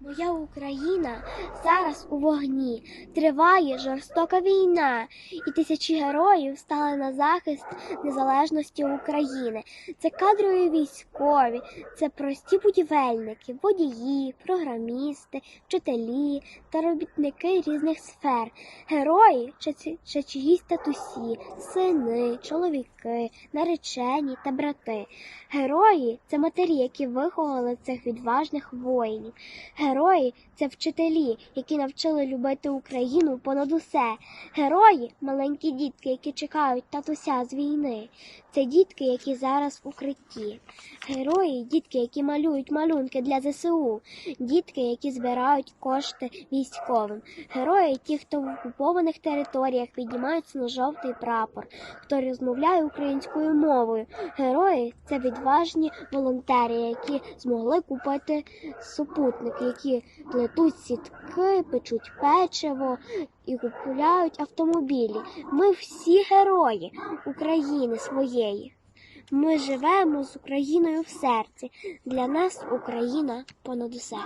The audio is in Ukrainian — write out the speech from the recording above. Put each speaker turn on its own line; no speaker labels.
Моя Україна зараз у вогні. Триває жорстока війна, і тисячі героїв стали на захист незалежності України. Це кадрові військові, це прості будівельники, водії, програмісти, вчителі та робітники різних сфер. Герої чи, чиїсь татусі, сини, чоловіки, наречені та брати. Герої це матері, які виховали цих відважних воїнів. Герої це вчителі, які навчили любити Україну понад усе. Герої маленькі дітки, які чекають татуся з війни. Це дітки, які зараз в укритті. Герої дітки, які малюють малюнки для ЗСУ. Дітки, які збирають кошти військовим. Герої ті, хто в окупованих територіях піднімають синьо-жовтий прапор, хто розмовляє українською мовою. Герої це відважні волонтери, які змогли купити супутники, які плетуть сітки, печуть печиво і купують автомобілі. Ми всі герої України своєї. Ми живемо з Україною в серці. Для нас Україна понад усе.